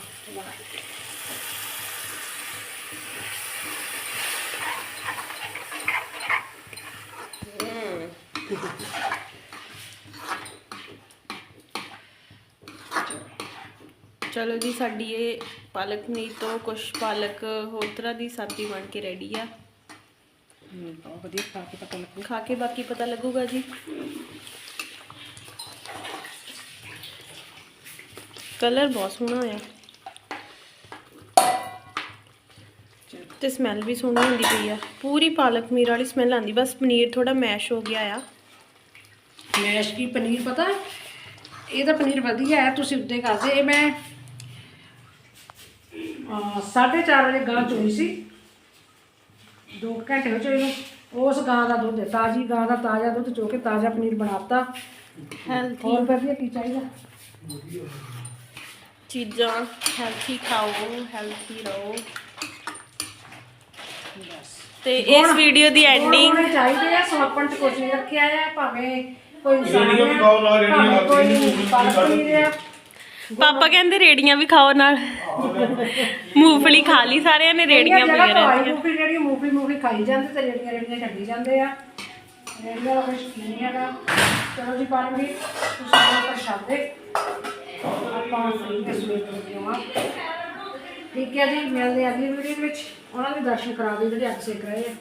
ਚਲੋ ਜੀ ਸਾਡੀ ਇਹ ਪਾਲਕ ਪਨੀਰ ਤੋਂ ਕੁਝ ਪਾਲਕ ਹੋਰ ਤਰ੍ਹਾਂ ਦੀ ਸਬਜ਼ੀ ਬਣ ਕੇ ਰੈਡੀ ਆ। ਹਮ, ਬਹੁਤ ਵਧੀਆ ਖਾ ਕੇ ਪਤਾ ਲੱਗੂ। ਖਾ ਕੇ ਬਾਕੀ ਪਤਾ ਲੱਗੂਗਾ ਜੀ। ਕਲਰ ਬਹੁਤ ਸੋਹਣਾ ਆ ਤੇ ਸਮੈਲ ਵੀ ਸੋਹਣੀ ਹੁੰਦੀ ਪਈ ਆ। ਪੂਰੀ ਪਾਲਕ ਪਨੀਰ ਵਾਲੀ ਸਮੈਲ ਆਂਦੀ ਬਸ ਪਨੀਰ ਥੋੜਾ ਮੈਸ਼ ਹੋ ਗਿਆ ਆ। ਮੈਸ਼ ਕੀ ਪਨੀਰ ਪਤਾ? ਇਹ ਤਾਂ ਪਨੀਰ ਵਧੀਆ ਹੈ ਤੁਸੀਂ ਉੱਤੇ ਕਰਦੇ ਇਹ ਮੈਂ ਅਹ, ਸਾਢੇ ਚਾਰ ਵਜੇ ਗਾਂ ਚੋਈ ਸੀ। 2 ਘੰਟੇ ਹੋ ਚੋਈ ਨੂੰ। ਉਸ ਗਾਂ ਦਾ ਦੁੱਧ ਹੈ ਤਾਜੀ ਗਾਂ ਦਾ ਤਾਜ਼ਾ ਦੁੱਧ ਚੋ ਕੇ ਤਾਜ਼ਾ ਪਨੀਰ ਬਣਾਤਾ। ਹੈਲਥੀ ਹੋਰ ਵਧੀਆ ਕੀ ਚਾਹੀਦਾ? ਚੀਜ਼ਾਂ ਹੈਲਥੀ ਖਾਓ ਹੈਲਥੀ ਰਹੋ। ਤੇ ਇਸ ਵੀਡੀਓ ਦੀ ਐਂਡਿੰਗ ਚਾਹੀਦੇ ਆ ਸਵਾਪਣ ਚ ਨਹੀਂ ਰੱਖਿਆ ਆ ਭਾਵੇਂ ਕੋਈ ਵੀ ਖਾਓ ਨਾਲ ਭਾਵੇਂ ਆ। ਪਾਪਾ ਕਹਿੰਦੇ ਰੇੜੀਆਂ ਵੀ ਖਾਓ ਨਾਲ। ਮੂੰਗਫਲੀ ਖਾ ਲਈ ਸਾਰਿਆਂ ਨੇ ਰੇੜੀਆਂ ਖਵਾਈ ਰਹਿੰਦੀਆਂ। ਮੂੰਗਫਲੀ ਜਿਹੜੀ ਮੂੰਗਫਲੀ ਮੂੰਗਫਲੀ ਖਾਈ ਜਾਂਦੇ ਤੇ ਰੇੜੀਆਂ ਰੇੜੀਆਂ ਛੱਡੀ ਜਾਂਦੇ ਆ। ਰੇੜੀਆਂ ਦਾ ਕੋਈ ਸ਼ੌਕੀਨ ਨਹੀਂ ਹੈਗਾ। ਚਲੋ ਜੀ ਪਾਣੀ ਵੀ ਤੁਸੀਂ ਉਹ ਪ੍ਰਸ਼ਾਦੇ ਆਪਾਂ ਫਰੀ ਦੇ ਸਵੇਰ ਤੋਂ ਦੇਵਾਂ ਠੀਕ ਹੈ ਜੀ ਮਿਲਦੇ ਆ ਅਗਲੀ ਵੀਡੀਓ ਵਿੱਚ। ਉਹਨਾਂ ਦੇ ਦਰਸ਼ਨ ਕਰਾ ਦਿਓ ਜਿਹੜੇ ਅੱਜ ਸਿੱਖ ਰਹੇ ਆ।